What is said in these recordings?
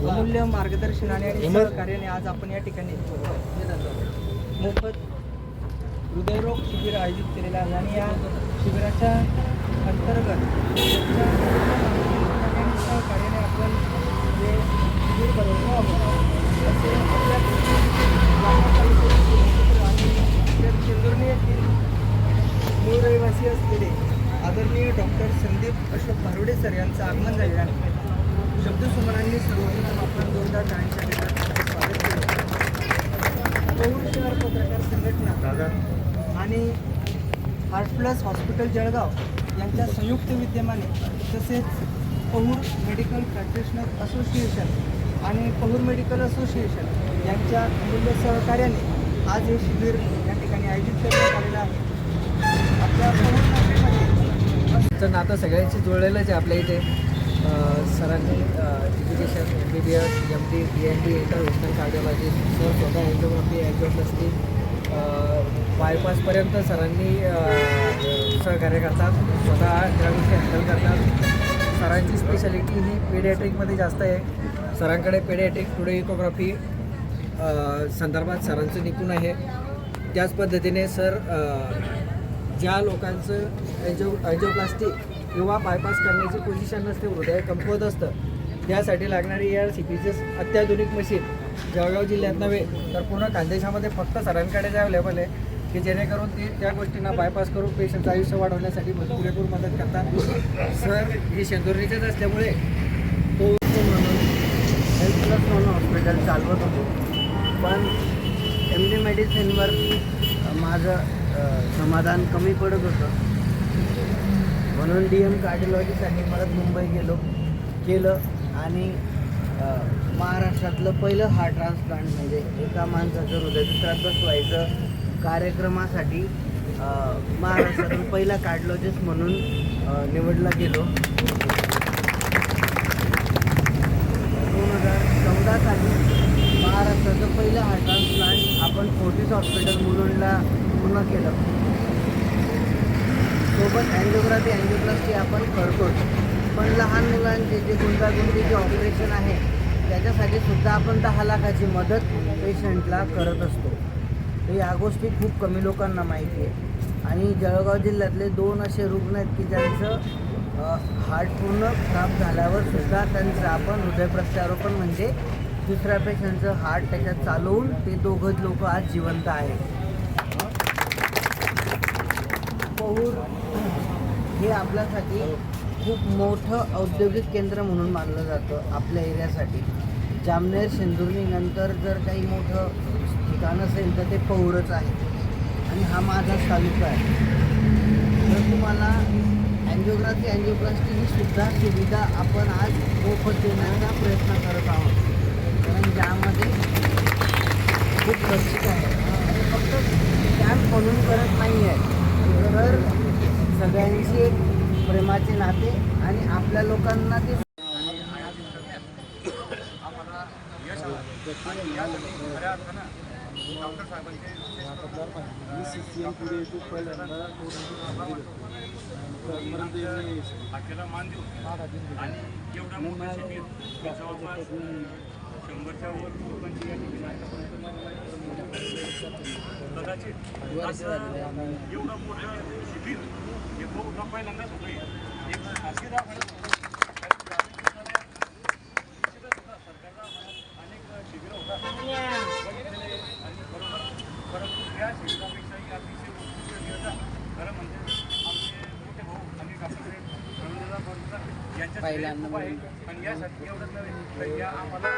अमूल्य मार्गदर्शनाने आणि सहकार्याने आज आपण या ठिकाणी मोफत हृदयरोग शिबिर आयोजित केलेलं आहे आणि या शिबिराच्या अंतर्गत सहकार्याने आपण जे शिबिर बनवतो आहोत. तसे आपल्या चंदुर्णी येथील मूळ रहिवासी असलेले आदरणीय डॉक्टर संदीप अशोक भारुडे सर यांचं आगमन झाले आहे. शब्दसुमनांनी सर्वप्रथम आपण जोरदार टाळ्यांच्या गजरात स्वागत केलं. पौर शहर पत्रकार संघटना आणि हार्ट प्लस हॉस्पिटल जळगाव यांच्या संयुक्त विद्यमाने तसेच पहूर मेडिकल प्रॅक्टिशनर असोसिएशन आणि पहूर मेडिकल असोसिएशन यांच्या अमूल्य सहकार्याने आज हे शिबिर या ठिकाणी आयोजित करण्यात आलेलं आहे. आपल्या नातं सगळ्यांशी जुळलेलंच आहे आपल्या इथे. सरांनी education M B B S M D D N D interventional cardiology sir स्वतः अँजिओग्राफी असतील बायपासपर्यंत सरांनी सहकार्य करतात स्वतः त्या गोष्टी हँडल करतात. सरांची स्पेशालिटी ही पेडियाट्रिकमध्ये जास्त आहे. सरांकडे पेडियाट्रिक टुडे इकोग्राफी संदर्भात सरांचं निपुण आहे. त्याच पद्धतीने सर ज्या लोकांचं एन्जिओ एन्जिओप्लास्टी किंवा बायपास करण्याची पोझिशन नसते हृदय कमकुवत असतं. त्यासाठी लागणारी ए आर सी पीचं अत्याधुनिक मशीन जळगाव जिल्ह्यात नव्हे तर पूर्ण खानदेशामध्ये फक्त सरांकडे अवेलेबल आहे की जेणेकरून ते त्या गोष्टींना बायपास करून पेशंटचं आयुष्य वाढवण्यासाठी पुरेपूर मदत करतात. सर हे शेंदुर्णीचेच असल्यामुळे तो म्हणून हेल्थ प्लस म्हणून हॉस्पिटल चालवत होतो. पण एम डी मेडिसिनवर माझं समाधान कमी पडत होतं. म्हणून डी एम कार्डिओलॉजीसाठी परत मुंबई गेलो केलं आणि महाराष्ट्रातलं पहिलं हार्ट ट्रान्सप्लांट म्हणजे एका माणसाचं हृदय दुसऱ्यात बसवायचं कार्यक्रमासाठी महाराष्ट्रातून पहिला कार्डिओलॉजिस्ट म्हणून निवडला गेलो. दोन हजार चौदा साली महाराष्ट्राचं पहिलं हार्ट ट्रान्सप्लांट आपण फोर्टिस हॉस्पिटल मुलुंडला पूर्ण केलं. सोबत अँजिओग्राफी अँजिओप्लास्टी आपण करतोच. पण लहान मुलांचे जे गुंतागुंतीचे ऑपरेशन आहे त्याच्यासाठी सुद्धा आपण दहा लाखाची मदत पेशंटला करत असतो. तर या गोष्टी खूप कमी लोकांना माहिती आहे. आणि जळगाव जिल्ह्यातले दोन असे रुग्ण आहेत की ज्यांचं हार्ट पूर्ण खराब झाल्यावर सुद्धा त्यांचं आपण हृदय प्रत्यारोपण म्हणजे दुसऱ्या पेशंटचं हार्ट त्याच्यात चालवून ते दोघंच लोक आज जिवंत आहेत. पौर हे आपल्यासाठी खूप मोठं औद्योगिक केंद्र म्हणून मानलं जातं आपल्या एरियासाठी. जामनेर सिंदुर्णी नंतर जर काही मोठं ठिकाण असेल तर ते पौरच आहे. आणि हा माझा तालुका आहे. तर तुम्हाला अँजिओग्राफी अँजिओप्लास्टी ही सुद्धा सुविधा आपण आज मोफत देण्याचा प्रयत्न करत आहोत. कारण ज्यामध्ये खूप खर्चिक आहे. फक्त कॅम्प म्हणून करत नाही आहे तर सगळ्यांचे प्रेमाचे नाते आणि आपल्या लोकांना ते मान देऊन आणि एवढा मोठा शिबिर जवळपास शंभरच्या वर लोकांची या ठिकाणी आतापर्यंत कदाचित असं एवढं मोठं शिबिर हे खूप पहिल्यांदाच होतं एक खासगी दवाखान्यात. सरकारच्या भागात अनेक शिबिरं होतात आणि बरोबर परंतु या शिबिरापेक्षाही अतिशय खरं म्हणजे आमचे मोठे भाऊ आणि डॉक्टर यांच्या खूप आहे आणि यासाठी एवढंच नव्हे. तर या आम्हाला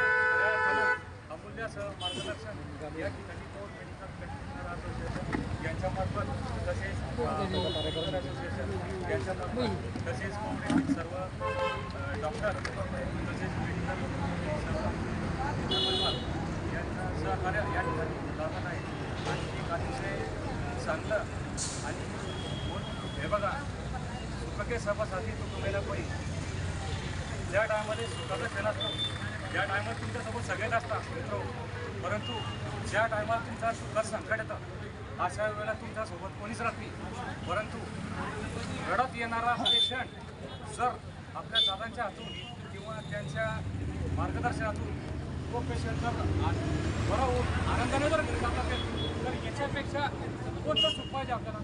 असं मार्गदर्शन या ठिकाणी कोण मेडिकल प्रॅक्टिशनर असोसिएशन यांच्यामार्फत तसेच असोसिएशन यांच्यामार्फत तसेच कोविड सर्व डॉक्टर तसेच मेडिकल सर्व यांचं सहकार्य या ठिकाणी लागत आहे. आणि एक अतिशय चांगलं आणि हे बघा सुखके सभासाठी तो तुम्हाला कोणी ज्या टायमामध्ये सुखाचा क्षण असतो या टायमात तुमच्यासोबत सगळेच असतात मित्र परंतु ज्या टायमात तुमचा सुखात संकट येतं अशा वेळेला तुमच्यासोबत कोणीच राहत नाही. परंतु रडत येणारा पेशंट जर आपल्या दादांच्या हातून किंवा त्यांच्या मार्गदर्शनातून तो पेशंट जर आ- बरा होऊन आनंदाने जर घरी जात असेल तर याच्यापेक्षा कोणतं सुख पाहिजे आपल्याला?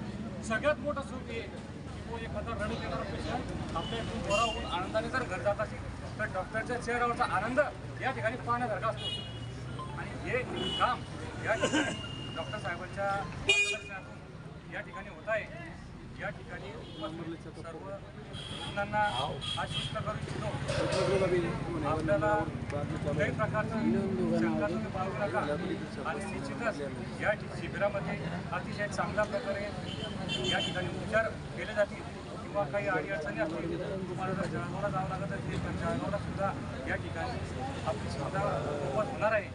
सगळ्यात मोठं सुख हे की तो एखादा रडत येणारा पेशंट आपल्या इथून बरा होऊन आनंदाने जर घर जात असेल तर डॉक्टरच्या चेहऱ्यावरचा आनंद या ठिकाणी पाहण्यासारखा असतो. आणि हे काम या ठिकाणी डॉक्टर साहेबांच्या मार्गदर्शनातून या ठिकाणी होत आहे. या ठिकाणी उपस्थित सर्व रुग्णांना आशिष्ट करू इच्छितो. आपल्याला कुठल्याही प्रकारचं शंका तुम्ही पाळू नका. आणि निश्चितच या शिबिरामध्ये अतिशय चांगल्या प्रकारे या ठिकाणी उपचार केले जातील. किंवा काही अडीअडचणी असतील तुम्हाला जर जळगावला जावं लागत असेल तर जळगावला सुद्धा या ठिकाणी आपली सुद्धा उपवास होणार आहे.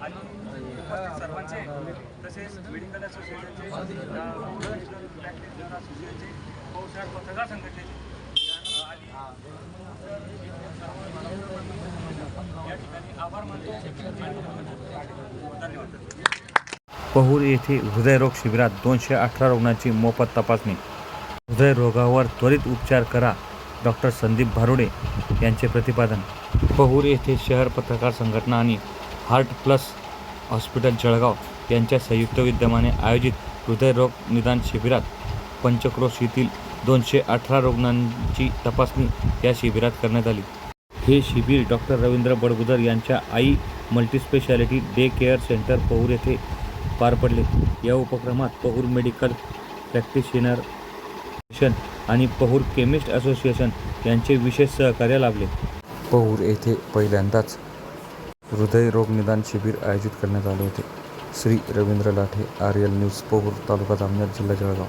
आणि उपस्थित सर्वांचे तसेच मेडिकल असोसिएशनचे अ, असोसिएशनचे पौषार पत्रकार संघटनेचे आणि या ठिकाणी आभार मानतो. धन्यवाद. पहूर येथे हृदयरोग शिबिरात दोनशे अठरा रुग्णांची मोफत तपासणी हृदयरोगावर त्वरित उपचार करा. डॉक्टर संदीप भारुडे यांचे प्रतिपादन. पहूर येथे शहर पत्रकार संघटना आणि हार्ट प्लस हॉस्पिटल जळगाव यांच्या संयुक्त विद्यमाने आयोजित हृदयरोग निदान शिबिरात पंचक्रोश येथील दोनशे अठरा रुग्णांची तपासणी या शिबिरात करण्यात आली. हे शिबिर डॉक्टर रवींद्र बडगुदर यांच्या आई multispeciality day care centre Pahur येथे पार पडले. या उपक्रमात पहूर मेडिकल प्रॅक्टिशनर असोसिएशन आणि पहूर केमिस्ट असोसिएशन यांचे विशेष सहकार्य लाभले. पहूर येथे पहिल्यांदाच हृदयरोग निदान शिबिर आयोजित करण्यात आले होते. Shri Ravindra Lathe R L news Pahur taluka Jamner जिल्हा जळगाव.